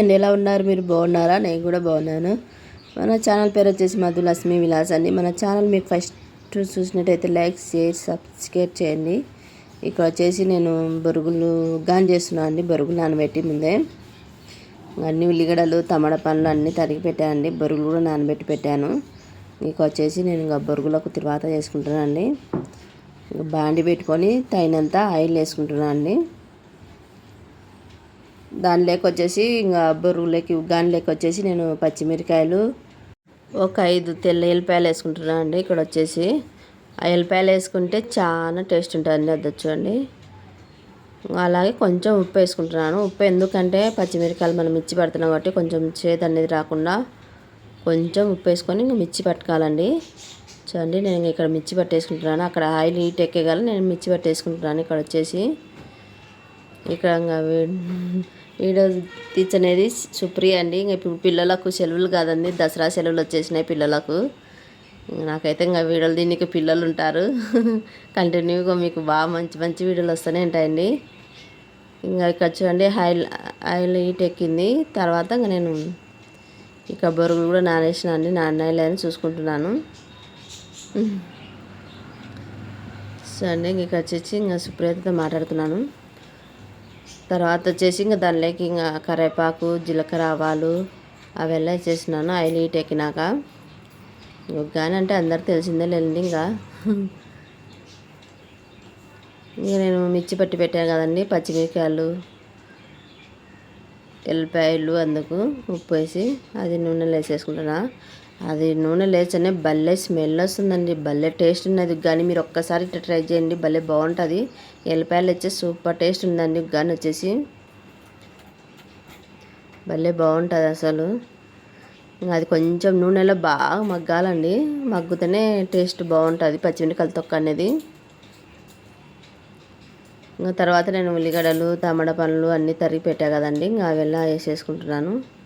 అండి ఎలా ఉన్నారు? మీరు బాగున్నారా? నేను కూడా బాగున్నాను. మన ఛానల్ పేరు వచ్చేసి మధు లక్ష్మి విలాస్ అండి. మన ఛానల్ మీకు ఫస్ట్ చూసినట్టయితే లైక్ షేర్ సబ్స్క్రైబ్ చేయండి. ఇక్కడ వచ్చేసి నేను బొరుగులు గాన్ చేస్తున్నాను అండి. బొరుగులు నానబెట్టి ముందే. అన్ని ఉల్లిగడ్డలు తమడ పండ్లు అన్నీ తరిగి పెట్టానండి బొరుగులు కూడా నానబెట్టి పెట్టాను. ఇక వచ్చేసి నేను ఇంకా బొరుగులకు తర్వాత చేసుకుంటున్నాను అండి. బాండి పెట్టుకొని తగినంత ఆయిల్ వేసుకుంటున్నాను అండి. దానిలోకి వచ్చేసి ఇంకా బొరుగులకి దానిలోకి వచ్చేసి నేను పచ్చిమిరకాయలు ఒక ఐదు తెల్ల ఎల్లిపాయలు వేసుకుంటున్నాను అండి. ఇక్కడ వచ్చేసి ఆ ఎల్లిపాయలు వేసుకుంటే చాలా టేస్ట్ ఉంటుంది అది చూడండి. అలాగే కొంచెం ఉప్పు వేసుకుంటున్నాను. ఉప్పు ఎందుకంటే పచ్చిమిరకాయలు మనం మిర్చి పెడుతున్నాం కాబట్టి కొంచెం చేదు అనేది రాకుండా కొంచెం ఉప్పు వేసుకొని ఇంక మిర్చి పట్టుకోవాలండి. చూడండి నేను ఇక్కడ మిర్చి పట్టేసుకుంటున్నాను అక్కడ ఆయిల్ హీట్ ఎక్కేగాల నేను మిర్చి పట్టేసుకుంటున్నాను ఇక్కడ వచ్చేసి ఇక్కడ వీడియో తీర్చనేది సుప్రియ అండి. ఇంక ఇప్పుడు పిల్లలకు సెలవులు కాదండి. దసరా సెలవులు వచ్చేసినాయి పిల్లలకు. నాకైతే ఇంకా వీడియోలు దీనికి పిల్లలు ఉంటారు. కంటిన్యూగా మీకు బాగా మంచి మంచి వీడియోలు వస్తూనే ఉంటాయండి. ఇంకా ఇక్కడ చూడండి ఆయిల్ ఆయిల్ హీట్ ఎక్కింది. తర్వాత ఇంకా నేను ఇక బొరుగులు కూడా నానేసిన అండి. నానాయిలు అని చూసుకుంటున్నాను. సో అండి ఇంక వచ్చేసి ఇంకా సుప్రియతతో మాట్లాడుతున్నాను. తర్వాత వచ్చేసి ఇంకా దానిలోకి ఇంకా కరివేపాకు జీలకర్ర ఆవాలు అవెల్లా వేసేసినాను ఆయిల్ హీట్ ఎక్కినాక కానీ అంటే అందరు తెలిసిందే లేండి ఇంకా. ఇక నేను మిర్చి పట్టి పెట్టాను కదండి పచ్చిమిరకాయలు ఎల్లిపాయలు అందుకు ఉప్పు వేసి అది నూనెలో వేసేసుకుంటున్నా. అది నూనె లేచనే భలే స్మెల్ వస్తుందండి భలే టేస్ట్ ఉన్నది. కానీ మీరు ఒక్కసారి ఇట్లా ట్రై చేయండి భలే బాగుంటుంది. ఎల్లిపాయలు వచ్చి సూపర్ టేస్ట్ ఉందండి. కానీ వచ్చేసి భలే బాగుంటుంది అసలు. అది కొంచెం నూనెలో బాగా మగ్గాలండి. మగ్గుతూనే టేస్ట్ బాగుంటుంది పచ్చిమిరకాయల తొక్క అనేది. ఇంకా తర్వాత నేను ఉల్లిగడ్డలు తమడ పండ్లు అన్నీ తరిగి పెట్టా కదండి. ఇంకా అవి వేసేసుకుంటున్నాను.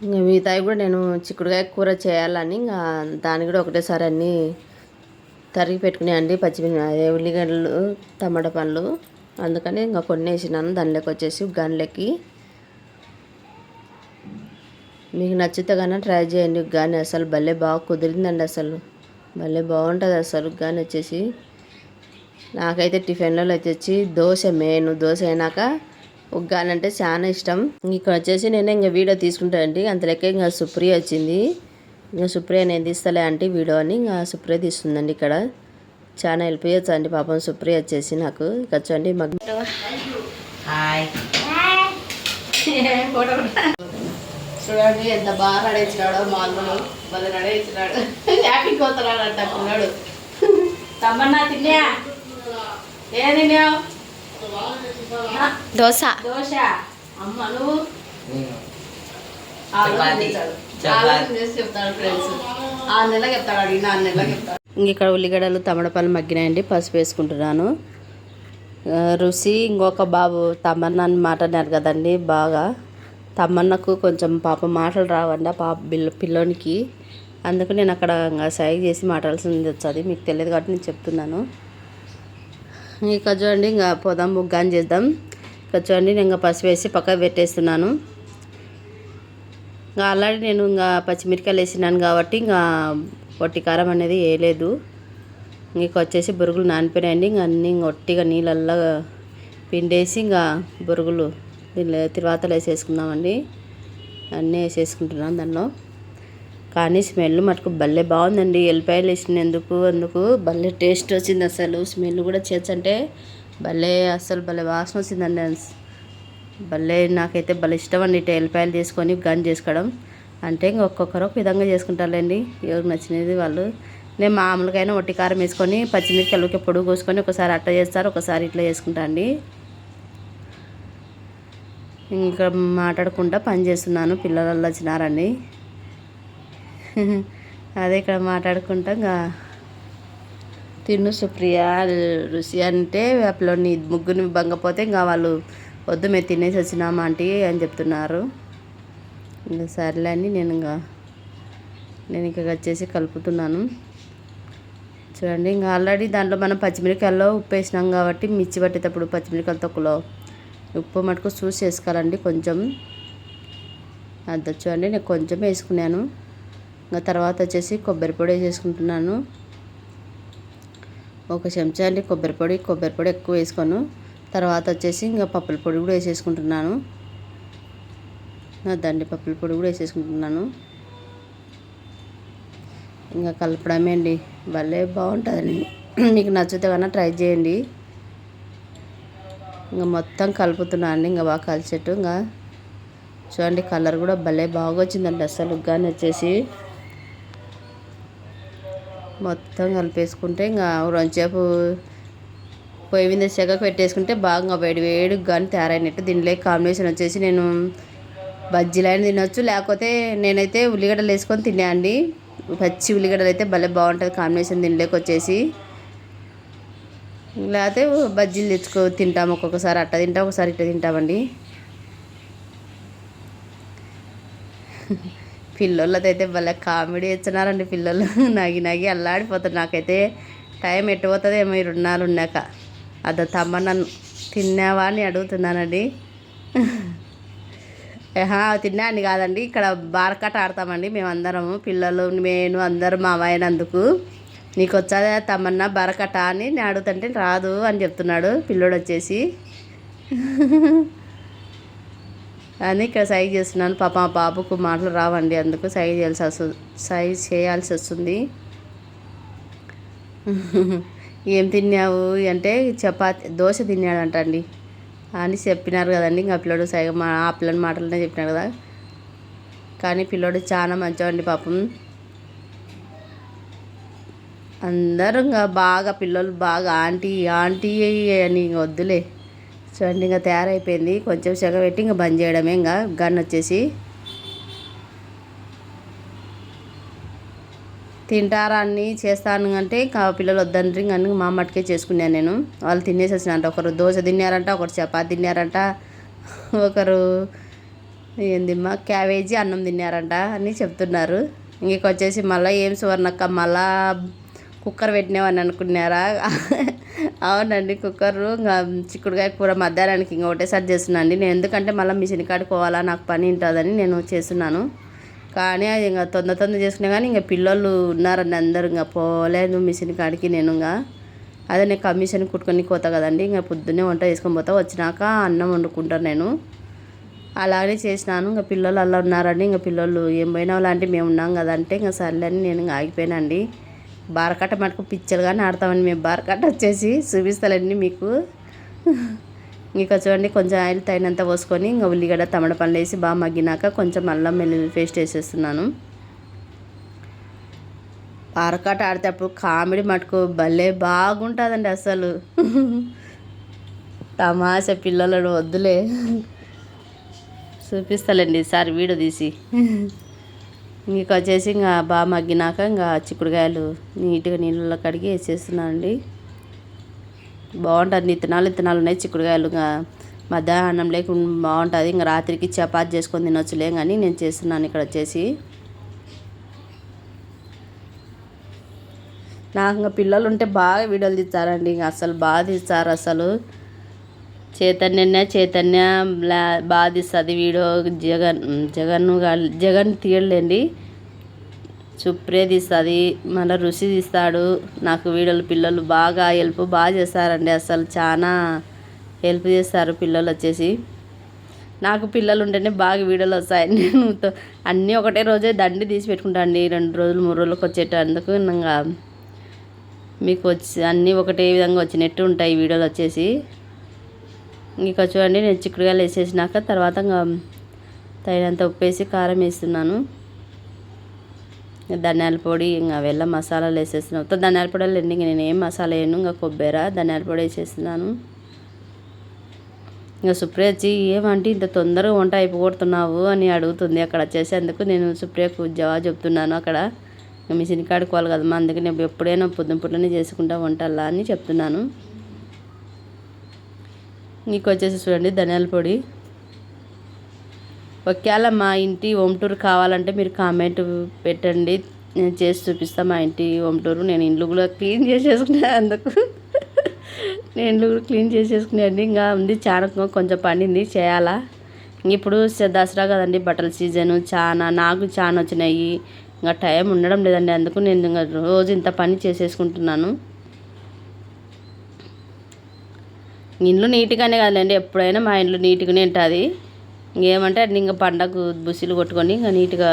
ఇంకా మిగతాయి కూడా నేను చిక్కుడుకాయ కూర చేయాలని ఇంకా దాన్ని కూడా ఒకటేసారి అన్నీ తరిగి పెట్టుకునేయండి పచ్చిమిర్చి అదే ఉల్లిగడ్డలు టమాటా పండ్లు. అందుకని ఇంకా కొన్ని వేసినాను దానిలోకి వచ్చేసి గానిలోకి మీకు నచ్చితే కానీ ట్రై చేయండి. కానీ అసలు భలే బాగా కుదిరిందండి అసలు. భలే బాగుంటుంది అసలు కానీ వచ్చేసి. నాకైతే టిఫిన్లలో వచ్చేసి దోశ మెయిన్. దోశ అయినాక ఉగ్గాని అంటే చాలా ఇష్టం. ఇక్కడ వచ్చేసి నేను ఇంకా వీడియో తీసుకుంటానండి అంతలెక్క ఇంకా సుప్రియ వచ్చింది. ఇంకా సుప్రియ నేను తీస్తలే అంటే వీడియో అని ఇంకా సుప్రియ తీస్తుందండి ఇక్కడ. చాలా వెళ్ళిపోయచ్చు అండి పాపం సుప్రియ వచ్చేసి నాకు. ఇక్కడ చూడండి మగ్ హాయ్. చూడండి ఎంత బాగా నడేసినాడో మాల్లో మళ్ళీ నడేసినాడు. హ్యాపీ కోతున్నాడు అంట పిల్లాడు. తమ్మన్నా తిన్నా ఏ తిన్నావు? దోశ. దోశ. అమ్మ నువ్వు చెప్తాడు. ఫ్రెండ్స్. ఆరు నెలలకు చెప్తాడు అడిగిన ఆరు నెలలకు చెప్తాడు. ఇక్కడ ఉల్లిగడ్డలు తమడపల్లి మగ్గినాయండి పసుపు వేసుకుంటున్నాను. రుచి ఇంకొక బాబు తమన్నా అని మాట్లాడినారు కదండి బాగా. తమన్నకు కొంచెం పాప మాటలు రావండి ఆ పాప బిల్ల పిల్లోనికి. అందుకు నేను అక్కడ ఇంకా సైజ్ చేసి మాట్లాడాల్సింది వచ్చేది. మీకు తెలియదు కాబట్టి నేను చెప్తున్నాను. ఇక చూడండి ఇంకా పోదాం ముగ్గాని చేద్దాం. ఇక చూడండి నేను ఇంకా పసుపు వేసి పక్కకు పెట్టేస్తున్నాను. ఇంకా ఆల్రెడీ నేను ఇంకా పచ్చిమిరకాయలు వేసినాను కాబట్టి ఇంకా పొట్టి కారం అనేది వేయలేదు. ఇంక వచ్చేసి బురుగులు నానిపోయినాయండి. ఇంకా అన్నీ ఇంక ఒట్టిగా నీళ్ళల్లో పిండేసి ఇంకా బురుగులు దీనిలో తిరువాతలు వేసేసుకుందామండి. అన్నీ వేసేసుకుంటున్నాను దానిలో. కానీ స్మెల్ మటుకు భలే బాగుందండి. ఎల్లిపాయలు వేసినందుకు అందుకు భలే టేస్ట్ వచ్చింది అసలు. స్మెల్ కూడా చేర్చంటే భలే అసలు భలే వాసన వచ్చిందండి. భలే నాకైతే భలే ఇష్టం అండి ఇట్లా ఎల్లిపాయలు తీసుకొని గన్ చేసుకోవడం. అంటే ఇంక ఒక్కొక్కరు ఒక విధంగా చేసుకుంటారులేండి. ఎవరికి నచ్చినది వాళ్ళు. నేను మామూలుగా అయినా ఒట్టి కారం వేసుకొని పచ్చిమిరకాయలకి పొడుగు కోసుకొని ఒకసారి అట్ట చేస్తారు ఒకసారి ఇట్లా చేసుకుంటా అండి. ఇంకా మాట్లాడకుండా పని చేస్తున్నాను. పిల్లలు వచ్చినారండి. అదే ఇక్కడ మాట్లాడుకుంటా. ఇంకా తిను సుప్రియ రుచి అంటే అప్పుడు నీ ముగ్గురిని భంగపోతే ఇంకా వాళ్ళు వద్దు మేము తినేసి వచ్చినామా ఆంటీ అని చెప్తున్నారు. ఇంకా సర్లే అని నేను ఇంకా నేను ఇంకా వచ్చేసి కలుపుతున్నాను. చూడండి ఇంకా ఆల్రెడీ దాంట్లో మనం పచ్చిమిరకాయల్లో ఉప్పు వేసినాం కాబట్టి మిర్చి పట్టేటప్పుడు పచ్చిమిరకాయల తొక్కలో ఉప్పు మటుకు చూసి వేసుకోవాలండి కొంచెం. అది చూడండి నేను కొంచెం వేసుకున్నాను. ఇంకా తర్వాత వచ్చేసి కొబ్బరి పొడి వేసేసుకుంటున్నాను. ఒక చెంచా అండి కొబ్బరి పొడి. కొబ్బరి పొడి ఎక్కువ వేసుకోను. తర్వాత వచ్చేసి ఇంకా పప్పుల పొడి కూడా వేసేసుకుంటున్నాను. దండి పప్పుల పొడి కూడా వేసేసుకుంటున్నాను. ఇంకా కలపడమే అండి. భలే బాగుంటుందండి. మీకు నచ్చితే కన్నా ట్రై చేయండి. ఇంకా మొత్తం కలుపుతున్నాను అండి. ఇంకా బాగా కలిసేట్టు ఇంకా చూడండి కలర్ కూడా భలే బాగా వచ్చిందండి అసలు కానీ వచ్చేసి మొత్తం కలిపేసుకుంటే ఇంకా రొంచేపు పొయ్యి మీద సెగకు పెట్టేసుకుంటే బాగా వేడి వేడికి కానీ తయారైనట్టు. దీనిలో కాంబినేషన్ వచ్చేసి నేను బజ్జీలైన తినొచ్చు లేకపోతే నేనైతే ఉల్లిగడ్డలు వేసుకొని తినే అండి. పచ్చి ఉల్లిగడ్డలు అయితే భలే బాగుంటుంది కాంబినేషన్ దీనిలోకి వచ్చేసి. లేకపోతే బజ్జీలు తెచ్చుకో తింటాము ఒక్కొక్కసారి అట్ట తింటాం ఒకసారి ఇట్ట తింటామండి. పిల్లలతో అయితే భలే కామెడీ ఇచ్చినారండి పిల్లలు నగి నగి అల్లాడిపోతారు. నాకైతే టైం ఎట్టు ఏమో ఈ ఉన్నారు ఉన్నాక. అద తమ్మ నన్ను తిన్నావా అని అడుగుతున్నానండి. తిన్నా అని కాదండి. ఇక్కడ బార్కట ఆడతామండి మేమందరము. పిల్లలు నేను అందరూ మా అందుకు నీకు వచ్చాదే తమన్నా బరకట అని నేను అడుగుతుంటే రాదు అని చెప్తున్నాడు. పిల్లోడు వచ్చేసి అని ఇక్కడ సైజ్ చేస్తున్నాను. పాప మా బాబుకు మాటలు రావండి. అందుకు సైజ్ చేయాల్సి వస్తుంది సైజ్ చేయాల్సి వస్తుంది. ఏం తిన్నావు? అంటే చపాతి దోశ తిన్నాడంట అండి అని చెప్పినారు కదండి. ఇంకా పిల్లడు సైగ మా ఆ పిల్లని మాటలనే చెప్పినారు కదా. కానీ పిల్లోడు చాలా మంచివండి పాపం. అందరూ ఇంకా బాగా పిల్లలు బాగా ఆంటీ ఆంటీ అని వద్దులే. చూడండి ఇంకా తయారైపోయింది. కొంచెం సెగ పెట్టి ఇంకా బంద్ చేయడమే. ఇంకా గన్ వచ్చేసి తింటారా అన్ని చేస్తాను అంటే ఇంకా పిల్లలు వద్దండ్రి. ఇంకా మా మట్టుకే చేసుకున్నాను నేను. వాళ్ళు తినేసి ఒకరు దోశ తిన్నారంట ఒకరు చపాతి తిన్నారంట ఒకరు ఏందిమ్మా క్యాబేజీ అన్నం తిన్నారంట. అని చెప్తున్నారు. ఇంకొచ్చేసి మళ్ళీ ఏం సువర్ణక్క మళ్ళా కుక్కర్ పెట్టినామని అనుకున్నారా? అవునండి కుక్కర్ ఇంకా చిక్కుడుకాయ కూర మధ్యాహ్నానికి ఇంకా ఒకటేసారి చేస్తున్నాను నేను ఎందుకంటే మళ్ళీ మిషన్ కాడుకోవాలా నాకు పని ఉంటుందని నేను చేస్తున్నాను. కానీ అది ఇంకా తొందర తొందర చేసుకునే కానీ ఇంకా పిల్లలు ఉన్నారండి అందరు ఇంకా పోలేదు మిషన్ కాడికి నేను ఇంకా. అదే నేను కమిషన్ కుట్టుకొని పోతా కదండి ఇంకా పొద్దున్నే వంట చేసుకొని పోతా. వచ్చినాక అన్నం వండుకుంటాను నేను. అలాగే చేసినాను ఇంకా పిల్లలు అలా ఉన్నారండి. ఇంకా పిల్లలు ఏం పోయినా లాంటి మేము ఉన్నాం కదంటే ఇంకా సర్లే అని నేను ఇంకా ఆగిపోయానండి బారకట్ట మటుకు పిచ్చలుగానే ఆడతామని మేము బారకట్ట వచ్చేసి చూపిస్తాలండి మీకు. ఇంకా చూడండి కొంచెం ఆయిల్ తగినంత పోసుకొని ఇంకా ఉల్లిగడ్డ తమడ పండ్లు వేసి బాగా మగ్గినాక కొంచెం అల్లం వెల్లుల్లి పేస్ట్ వేసేస్తున్నాను. బారకట్ట ఆడేటప్పుడు కామెడీ మటుకు భలే బాగుంటుందండి అసలు. తమాషా పిల్లలను వద్దులే. చూపిస్తాలండి ఈసారి వీడియో తీసి. ఇంక వచ్చేసి ఇంకా బాగా మగ్గినాక ఇంకా చిక్కుడుకాయలు నీట్గా నీళ్ళలో కడిగి వేసేస్తున్నాను అండి బాగుంటుంది. ఇత్తనాలు ఇత్తనాలు ఉన్నాయి. చిక్కుడుకాయలు ఇంకా మధ్యాహ్నం లేకుండా బాగుంటుంది. ఇంకా రాత్రికి చపాతి చేసుకొని తినొచ్చులేం కానీ నేను చేస్తున్నాను ఇక్కడ వచ్చేసి. నాకు ఇంకా పిల్లలు ఉంటే బాగా వీడియోలు తీస్తారండి. ఇంకా అసలు బాగా తీస్తారు అసలు చైతన్య చైతన్య బాగా తీస్తుంది జగన్ జగన్ జగన్ తీయలేండి సుప్రే తీస్తుంది మళ్ళీ ఋషి తీస్తాడు. నాకు వీడలు పిల్లలు బాగా హెల్ప్ బాగా చేస్తారండి. అసలు చాలా హెల్ప్ చేస్తారు పిల్లలు వచ్చేసి. నాకు పిల్లలు ఉంటేనే బాగా వీడియోలు వస్తాయి నేను అన్నీ ఒకటే రోజే దండి తీసి పెట్టుకుంటా అండి రెండు రోజులు మూడు రోజులకు వచ్చేటందుకు ఇంకా మీకు వచ్చి అన్నీ ఒకటే విధంగా వచ్చినట్టు ఉంటాయి వీడియోలు వచ్చేసి. ఇంకా చూడండి నేను చిక్కుడుగాయలు వేసేసినాక తర్వాత ఇంకా తగినంత ఉప్పు వేసి కారం వేస్తున్నాను. ధనియాల పొడి ఇంకా వెళ్ళ మసాలాలు వేసేస్తున్నాను. మొత్తం ధనియాల పొడి ఎండి నేను ఏం మసాలా వేయను ఇంకా కొబ్బరి ధనియాల పొడి వేసేస్తున్నాను. ఇంకా సుప్రియ వచ్చి ఏమంటే ఇంత తొందరగా వంట అయిపోగొడుతున్నావు అని అడుగుతుంది అక్కడ చేసేందుకు. నేను సుప్రియకు జవాబు చెప్తున్నాను అక్కడ. మిషన్ కాడుకోవాలి కదమ్మా అందుకే నేను ఎప్పుడైనా పొద్దున పుట్లనే చేసుకుంటా వంటల్లా అని చెప్తున్నాను. నీకు వచ్చేసి చూడండి ధనియాల పొడి. ఒకవేళ మా ఇంటి హోమ్ టూర్ కావాలంటే మీరు కామెంట్ పెట్టండి. నేను చేసి చూపిస్తాను మా ఇంటి హోమ్ టూర్. నేను ఇండ్లు కూడా క్లీన్ చేసేసుకున్నా అందుకు. నేను కూడా క్లీన్ చేసేసుకునేయండి ఇంకా ఉంది చాలా కొంచెం పండింది చేయాలా. ఇప్పుడు దసరా కదండి బట్టల సీజను. చాలా నాకు చాలా వచ్చినాయి. ఇంకా టైం ఉండడం లేదండి అందుకు నేను ఇంకా రోజు ఇంత పని చేసేసుకుంటున్నాను. ఇండ్లు నీట్గానే కాదులేండి ఎప్పుడైనా మా ఇంట్లో నీట్గానే ఉంటుంది. ఇంకేమంటే అన్ని ఇంకా పండగ బుసిలు కొట్టుకొని ఇంకా నీట్గా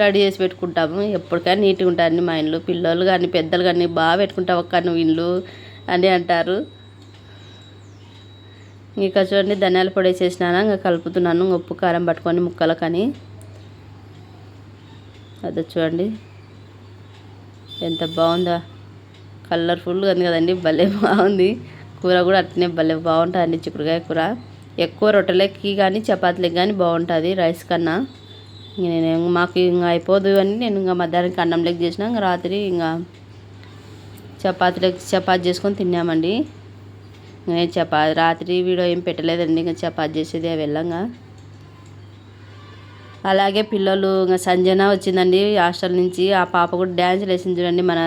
రెడీ చేసి పెట్టుకుంటాము. ఎప్పటికైనా నీట్గా ఉంటాయండి మా ఇంట్లో పిల్లలు కానీ పెద్దలు కానీ బాగా పెట్టుకుంటావు అక్క నువ్వు ఇండ్లు అని అంటారు. ఇంకా చూడండి ధనియాల పొడి వేసేసినాను ఇంకా కలుపుతున్నాను. ఇంకా ఉప్పు కారం పట్టుకొని ముక్కలకని అదే చూడండి ఎంత బాగుందా. కలర్ఫుల్గా ఉంది కదండి భలే బాగుంది. కూర కూడా అట్నే భలే బాగుంటుంది చిక్కుడుకాయ కూర. ఎక్కువ రొట్టెలకి కానీ చపాతీలకి కానీ బాగుంటుంది రైస్ కన్నా. నేను మాకు ఇంకా అయిపోదు అని నేను ఇంకా మధ్యాహ్నానికి అన్నం లెక్క చేసిన ఇంకా రాత్రి ఇంకా చపాతీలకి చపాతీ చేసుకొని తిన్నామండి. నేను చపా రాత్రి వీడియో ఏం పెట్టలేదండి ఇంకా చపాతి చేసేది వెళ్ళంగా. అలాగే పిల్లలు ఇంకా సంజన వచ్చిందండి హాస్టల్ నుంచి. ఆ పాప కూడా డ్యాన్స్ వేసింది చూడండి మన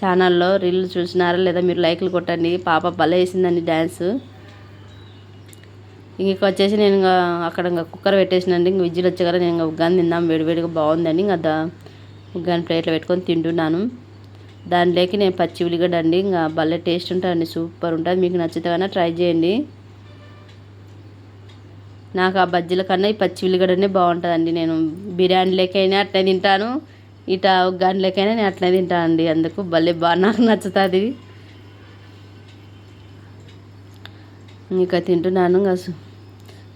ఛానల్లో రీల్స్ చూసినారా లేదా మీరు లైక్లు కొట్టండి. పాప భలే వేసిందండి డ్యాన్స్. ఇంక వచ్చేసి నేను ఇంకా అక్కడ ఇంకా కుక్కర్ పెట్టేసినండి. ఇంక విజ్జులు వచ్చే కదా నేను ఇంకా ఉగ్గాని తిందాం వేడివేడిగా బాగుందండి. ఇంకా దా ఉగ్గాని ప్లేట్లో పెట్టుకొని తింటున్నాను. దానిలోకి నేను పచ్చి ఉల్లిగడ్డ అండి. ఇంకా భలే టేస్ట్ ఉంటుందండి సూపర్ ఉంటుంది మీకు నచ్చితే కన్నా ట్రై చేయండి. నాకు ఆ బజ్జీల కన్నా ఈ పచ్చి ఉల్లిగడ్డనే బాగుంటుందండి. నేను బిర్యానీలకైనా అట్లే తింటాను. ఇట ఉగ్గానిలోకైనా నేను అట్లే తింటాను అండి అందుకు భలే బాగా నాకు నచ్చుతుంది. ఇంకా తింటున్నాను. ఇంకా శుభ్రంగా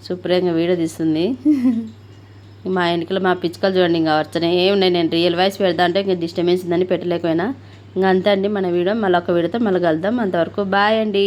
సూపర్గా వీడియో తీస్తుంది. మా ఇంటికి మా పిచ్చుకలు చూడండి. ఇంకా వచ్చనే ఏమున్నాయి నేను రియల్ వాయిస్ పెడతా అంటే ఇంకా డిస్టర్బెన్స్ ఉందని పెట్టలేకపోయినా. ఇంకా అంతే అండి. మన వీడియో మళ్ళీ ఒక వీడియోతో మళ్ళీ కలుద్దాం. అంతవరకు బాయ్ అండి.